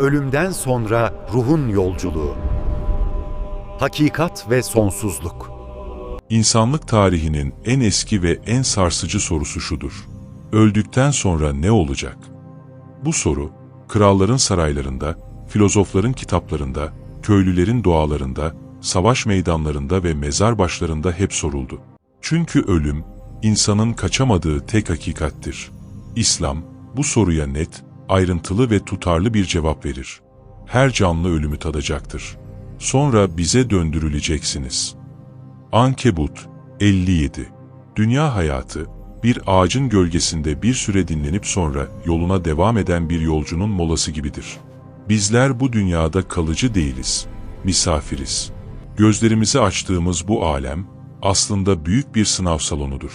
Ölümden sonra ruhun yolculuğu. Hakikat ve sonsuzluk. İnsanlık tarihinin en eski ve en sarsıcı sorusu şudur. Öldükten sonra ne olacak? Bu soru, kralların saraylarında, filozofların kitaplarında, köylülerin dualarında, savaş meydanlarında ve mezar başlarında hep soruldu. Çünkü ölüm, insanın kaçamadığı tek hakikattir. İslam, bu soruya net, ayrıntılı ve tutarlı bir cevap verir. Her canlı ölümü tadacaktır. Sonra bize döndürüleceksiniz. Ankebut 57 Dünya hayatı, bir ağacın gölgesinde bir süre dinlenip sonra yoluna devam eden bir yolcunun molası gibidir. Bizler bu dünyada kalıcı değiliz, misafiriz. Gözlerimizi açtığımız bu alem, aslında büyük bir sınav salonudur.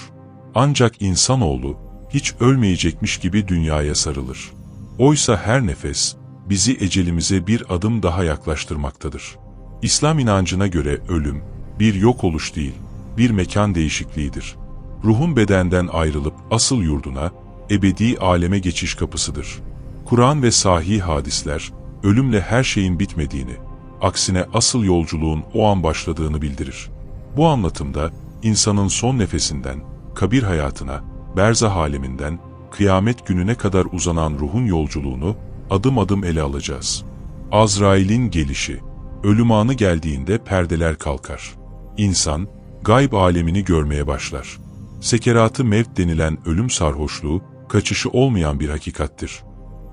Ancak insanoğlu, hiç ölmeyecekmiş gibi dünyaya sarılır. Oysa her nefes, bizi ecelimize bir adım daha yaklaştırmaktadır. İslam inancına göre ölüm, bir yok oluş değil, bir mekan değişikliğidir. Ruhun bedenden ayrılıp asıl yurduna, ebedi aleme geçiş kapısıdır. Kur'an ve sahih hadisler, ölümle her şeyin bitmediğini, aksine asıl yolculuğun o an başladığını bildirir. Bu anlatımda, insanın son nefesinden, kabir hayatına, berzah aleminden, kıyamet gününe kadar uzanan ruhun yolculuğunu adım adım ele alacağız. Azrail'in gelişi, ölüm anı geldiğinde perdeler kalkar. İnsan, gayb alemini görmeye başlar. Sekeratı mevt denilen ölüm sarhoşluğu, kaçışı olmayan bir hakikattir.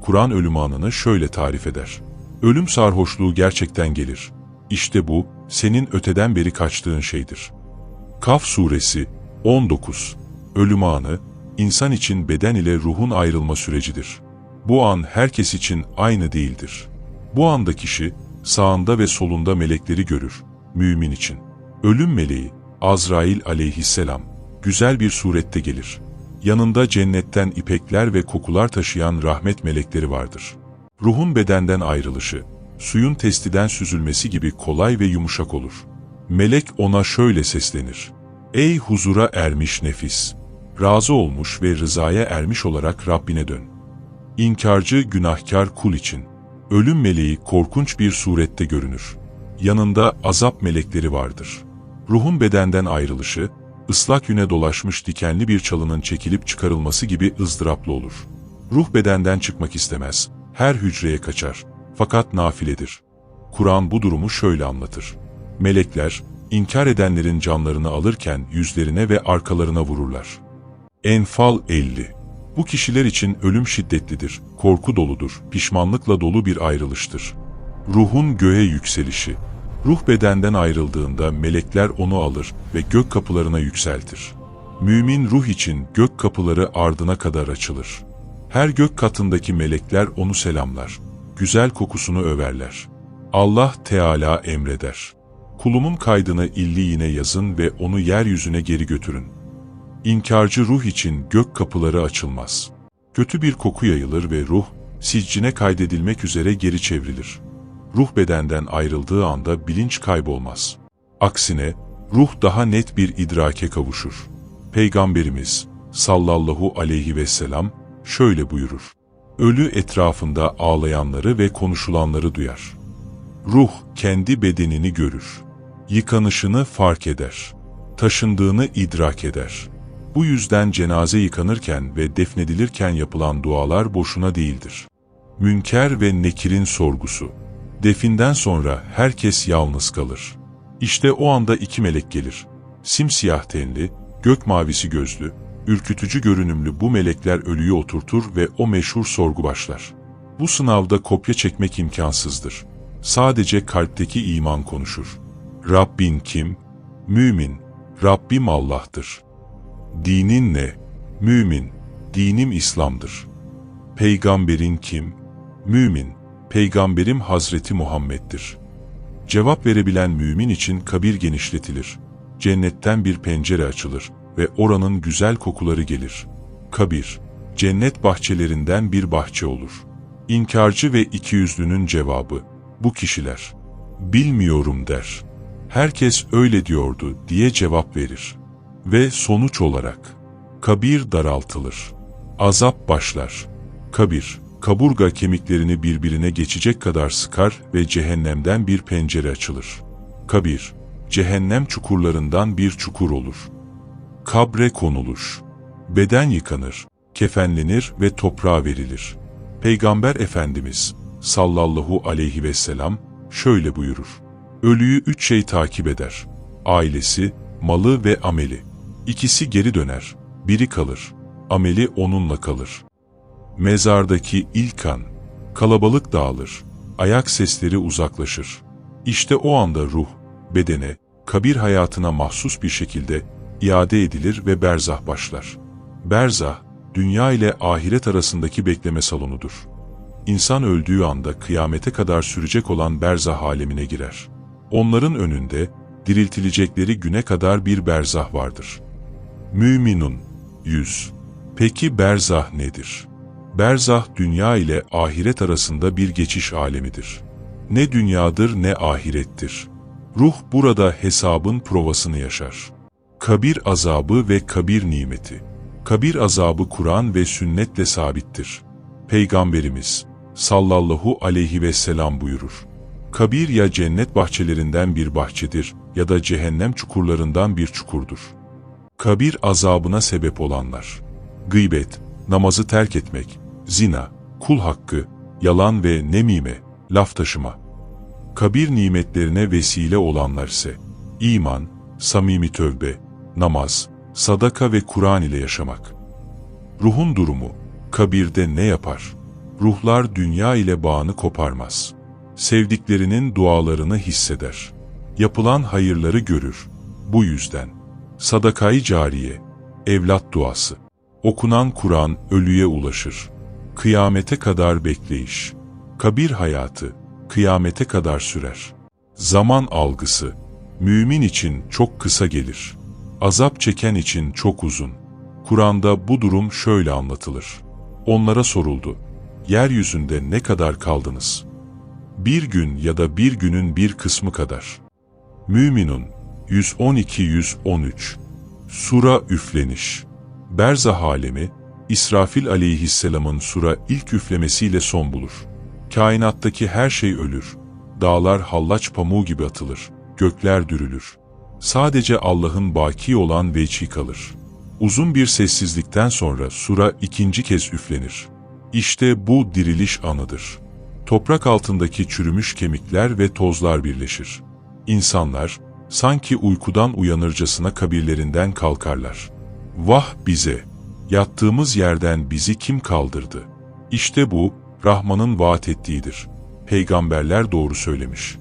Kur'an ölüm anını şöyle tarif eder. Ölüm sarhoşluğu gerçekten gelir. İşte bu, senin öteden beri kaçtığın şeydir. Kaf Suresi 19 Ölüm anı, insan için beden ile ruhun ayrılma sürecidir. Bu an herkes için aynı değildir. Bu anda kişi, sağında ve solunda melekleri görür, mümin için. Ölüm meleği, Azrail aleyhisselam, güzel bir surette gelir. Yanında cennetten ipekler ve kokular taşıyan rahmet melekleri vardır. Ruhun bedenden ayrılışı, suyun testiden süzülmesi gibi kolay ve yumuşak olur. Melek ona şöyle seslenir. Ey huzura ermiş nefis! Razı olmuş ve rızaya ermiş olarak Rabbine dön. İnkarcı günahkar kul için. Ölüm meleği korkunç bir surette görünür. Yanında azap melekleri vardır. Ruhun bedenden ayrılışı, ıslak yüne dolaşmış dikenli bir çalının çekilip çıkarılması gibi ızdıraplı olur. Ruh bedenden çıkmak istemez, her hücreye kaçar. Fakat nafiledir. Kur'an bu durumu şöyle anlatır. Melekler, inkar edenlerin canlarını alırken yüzlerine ve arkalarına vururlar. Enfal 50 Bu kişiler için ölüm şiddetlidir, korku doludur, pişmanlıkla dolu bir ayrılıştır. Ruhun göğe yükselişi Ruh bedenden ayrıldığında melekler onu alır ve gök kapılarına yükseltir. Mümin ruh için gök kapıları ardına kadar açılır. Her gök katındaki melekler onu selamlar. Güzel kokusunu överler. Allah Teala emreder. Kulumun kaydını illiğine yazın ve onu yeryüzüne geri götürün. İnkarcı ruh için gök kapıları açılmaz. Kötü bir koku yayılır ve ruh, siccine kaydedilmek üzere geri çevrilir. Ruh bedenden ayrıldığı anda bilinç kaybolmaz. Aksine, ruh daha net bir idrake kavuşur. Peygamberimiz, sallallahu aleyhi ve sellem, şöyle buyurur. Ölü etrafında ağlayanları ve konuşulanları duyar. Ruh kendi bedenini görür. Yıkanışını fark eder. Taşındığını idrak eder. Bu yüzden cenaze yıkanırken ve defnedilirken yapılan dualar boşuna değildir. Münker ve Nekir'in sorgusu. Definden sonra herkes yalnız kalır. İşte o anda iki melek gelir. Simsiyah tenli, gök mavisi gözlü, ürkütücü görünümlü bu melekler ölüyü oturtur ve o meşhur sorgu başlar. Bu sınavda kopya çekmek imkansızdır. Sadece kalpteki iman konuşur. Rabbin kim? Mümin. Rabbim Allah'tır. Dinin ne? Mümin. Dinim İslam'dır. Peygamberin kim? Mümin. Peygamberim Hazreti Muhammed'dir. Cevap verebilen mümin için kabir genişletilir. Cennetten bir pencere açılır ve oranın güzel kokuları gelir. Kabir, cennet bahçelerinden bir bahçe olur. İnkarcı ve ikiyüzlünün cevabı, bu kişiler, bilmiyorum der. Herkes öyle diyordu diye cevap verir. Ve sonuç olarak, kabir daraltılır. Azap başlar. Kabir, Kaburga kemiklerini birbirine geçecek kadar sıkar ve cehennemden bir pencere açılır. Kabir, cehennem çukurlarından bir çukur olur. Kabre konulur. Beden yıkanır, kefenlenir ve toprağa verilir. Peygamber Efendimiz sallallahu aleyhi ve sellem şöyle buyurur. Ölüyü üç şey takip eder. Ailesi, malı ve ameli. İkisi geri döner, biri kalır. Ameli onunla kalır. Mezardaki ilk an, kalabalık dağılır, ayak sesleri uzaklaşır. İşte o anda ruh, bedene, kabir hayatına mahsus bir şekilde iade edilir ve berzah başlar. Berzah, dünya ile ahiret arasındaki bekleme salonudur. İnsan öldüğü anda kıyamete kadar sürecek olan berzah alemine girer. Onların önünde diriltilecekleri güne kadar bir berzah vardır. Müminun 100 Peki berzah nedir? Berzah dünya ile ahiret arasında bir geçiş alemidir. Ne dünyadır ne ahirettir. Ruh burada hesabın provasını yaşar. Kabir azabı ve kabir nimeti. Kabir azabı Kur'an ve sünnetle sabittir. Peygamberimiz sallallahu aleyhi ve sellem buyurur. Kabir ya cennet bahçelerinden bir bahçedir ya da cehennem çukurlarından bir çukurdur. Kabir azabına sebep olanlar. Gıybet, namazı terk etmek, zina, kul hakkı, yalan ve nemime, laf taşıma. Kabir nimetlerine vesile olanlar ise iman, samimi tövbe, namaz, sadaka ve Kur'an ile yaşamak. Ruhun durumu, kabirde ne yapar? Ruhlar dünya ile bağını koparmaz. Sevdiklerinin dualarını hisseder. Yapılan hayırları görür. Bu yüzden sadakayı cariye, evlat duası, okunan Kur'an ölüye ulaşır. Kıyamete kadar bekleyiş, kabir hayatı, kıyamete kadar sürer. Zaman algısı, mümin için çok kısa gelir. Azap çeken için çok uzun. Kur'an'da bu durum şöyle anlatılır. Onlara soruldu. Yeryüzünde ne kadar kaldınız? Bir gün ya da bir günün bir kısmı kadar. Müminun 112-113 Sura üfleniş Berzah alemi, İsrafil aleyhisselamın sura ilk üflemesiyle son bulur. Kainattaki her şey ölür. Dağlar hallaç pamuğu gibi atılır. Gökler dürülür. Sadece Allah'ın baki olan veçi kalır. Uzun bir sessizlikten sonra sura ikinci kez üflenir. İşte bu diriliş anıdır. Toprak altındaki çürümüş kemikler ve tozlar birleşir. İnsanlar, sanki uykudan uyanırcasına kabirlerinden kalkarlar. Vah bize! Yattığımız yerden bizi kim kaldırdı? İşte bu, Rahman'ın vaat ettiğidir. Peygamberler doğru söylemiş.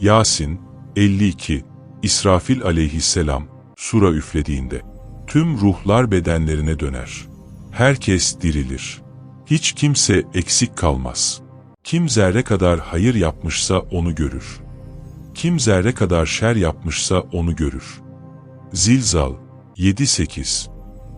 Yasin 52 İsrafil aleyhisselam sura üflediğinde tüm ruhlar bedenlerine döner. Herkes dirilir. Hiç kimse eksik kalmaz. Kim zerre kadar hayır yapmışsa onu görür. Kim zerre kadar şer yapmışsa onu görür. Zilzal 7-8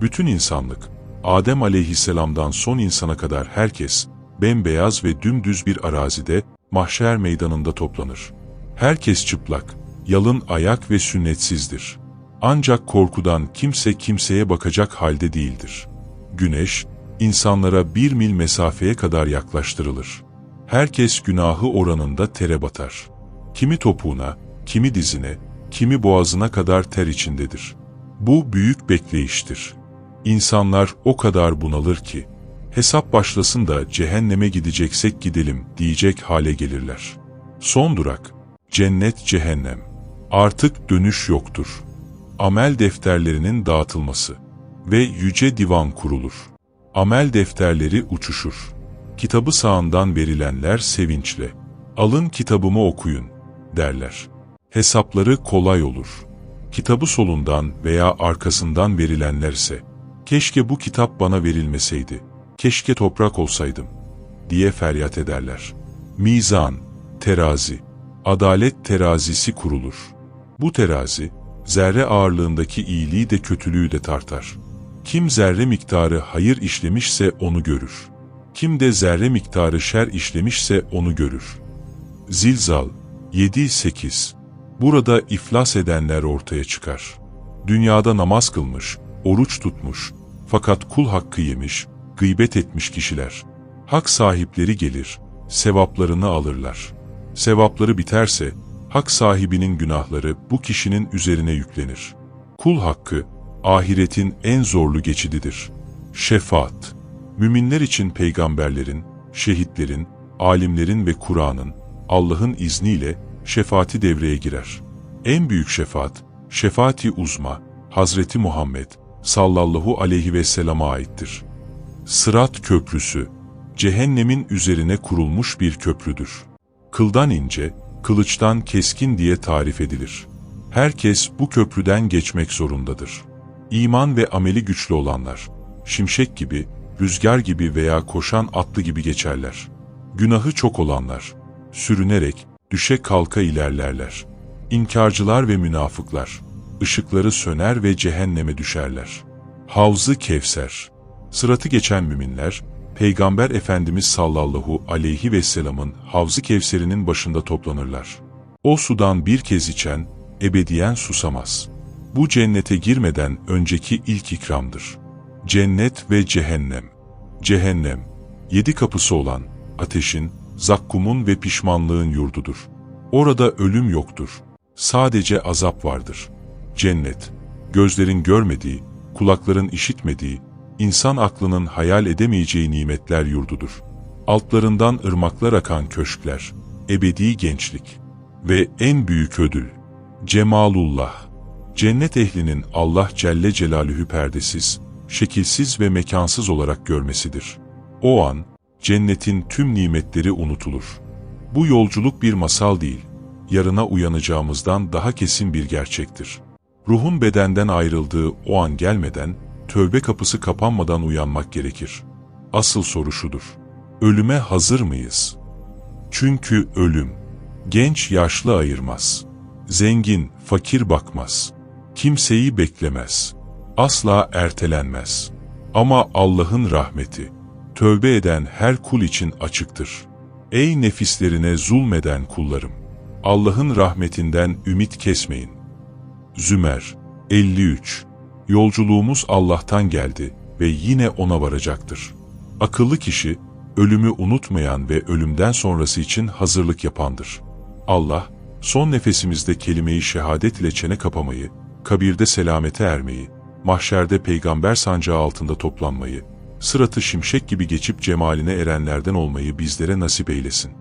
Bütün insanlık, Adem aleyhisselamdan son insana kadar herkes, bembeyaz ve dümdüz bir arazide, mahşer meydanında toplanır. Herkes çıplak, yalın ayak ve sünnetsizdir. Ancak korkudan kimse kimseye bakacak halde değildir. Güneş, insanlara bir mil mesafeye kadar yaklaştırılır. Herkes günahı oranında tere batar. Kimi topuğuna, kimi dizine, kimi boğazına kadar ter içindedir. Bu büyük bekleyiştir. İnsanlar o kadar bunalır ki, hesap başlasın da cehenneme gideceksek gidelim diyecek hale gelirler. Son durak, cennet cehennem. Artık dönüş yoktur. Amel defterlerinin dağıtılması ve yüce divan kurulur. Amel defterleri uçuşur. Kitabı sağından verilenler sevinçle, alın kitabımı okuyun, derler. Hesapları kolay olur. Kitabı solundan veya arkasından verilenler ise, keşke bu kitap bana verilmeseydi, keşke toprak olsaydım, diye feryat ederler. Mizan, terazi, adalet terazisi kurulur. Bu terazi, zerre ağırlığındaki iyiliği de kötülüğü de tartar. Kim zerre miktarı hayır işlemişse onu görür. Kim de zerre miktarı şer işlemişse onu görür. Zilzal 7-8 Burada iflas edenler ortaya çıkar. Dünyada namaz kılmış, oruç tutmuş, fakat kul hakkı yemiş, gıybet etmiş kişiler. Hak sahipleri gelir, sevaplarını alırlar. Sevapları biterse, hak sahibinin günahları bu kişinin üzerine yüklenir. Kul hakkı, ahiretin en zorlu geçididir. Şefaat, müminler için peygamberlerin, şehitlerin, alimlerin ve Kur'an'ın, Allah'ın izniyle şefaati devreye girer. En büyük şefaat, şefaati uzma, Hazreti Muhammed sallallahu aleyhi ve sellama aittir. Sırat köprüsü, cehennemin üzerine kurulmuş bir köprüdür. Kıldan ince, kılıçtan keskin diye tarif edilir. Herkes bu köprüden geçmek zorundadır. İman ve ameli güçlü olanlar, şimşek gibi, rüzgar gibi veya koşan atlı gibi geçerler. Günahı çok olanlar, sürünerek, düşe kalka ilerlerler. İnkarcılar ve münafıklar, ışıkları söner ve cehenneme düşerler. Havzı Kevser Sıratı geçen müminler, Peygamber Efendimiz sallallahu aleyhi ve sellem'in Havzı Kevser'inin başında toplanırlar. O sudan bir kez içen, ebediyen susamaz. Bu cennete girmeden önceki ilk ikramdır. Cennet ve cehennem. Cehennem, yedi kapısı olan, ateşin, zakkumun ve pişmanlığın yurdudur. Orada ölüm yoktur. Sadece azap vardır. Cennet, gözlerin görmediği, kulakların işitmediği, insan aklının hayal edemeyeceği nimetler yurdudur. Altlarından ırmaklar akan köşkler, ebedi gençlik ve en büyük ödül, cemalullah. Cennet ehlinin Allah Celle Celaluhu perdesiz, şekilsiz ve mekansız olarak görmesidir. O an, cennetin tüm nimetleri unutulur. Bu yolculuk bir masal değil, yarına uyanacağımızdan daha kesin bir gerçektir. Ruhun bedenden ayrıldığı o an gelmeden, tövbe kapısı kapanmadan uyanmak gerekir. Asıl soru şudur. Ölüme hazır mıyız? Çünkü ölüm, genç yaşlı ayırmaz. Zengin, fakir bakmaz. Kimseyi beklemez. Asla ertelenmez. Ama Allah'ın rahmeti, tövbe eden her kul için açıktır. Ey nefislerine zulmeden kullarım! Allah'ın rahmetinden ümit kesmeyin. Zümer 53 Yolculuğumuz Allah'tan geldi ve yine O'na varacaktır. Akıllı kişi, ölümü unutmayan ve ölümden sonrası için hazırlık yapandır. Allah, son nefesimizde kelimeyi şehadet ile çene kapamayı, kabirde selamete ermeyi, mahşerde peygamber sancağı altında toplanmayı, sıratı şimşek gibi geçip cemaline erenlerden olmayı bizlere nasip eylesin.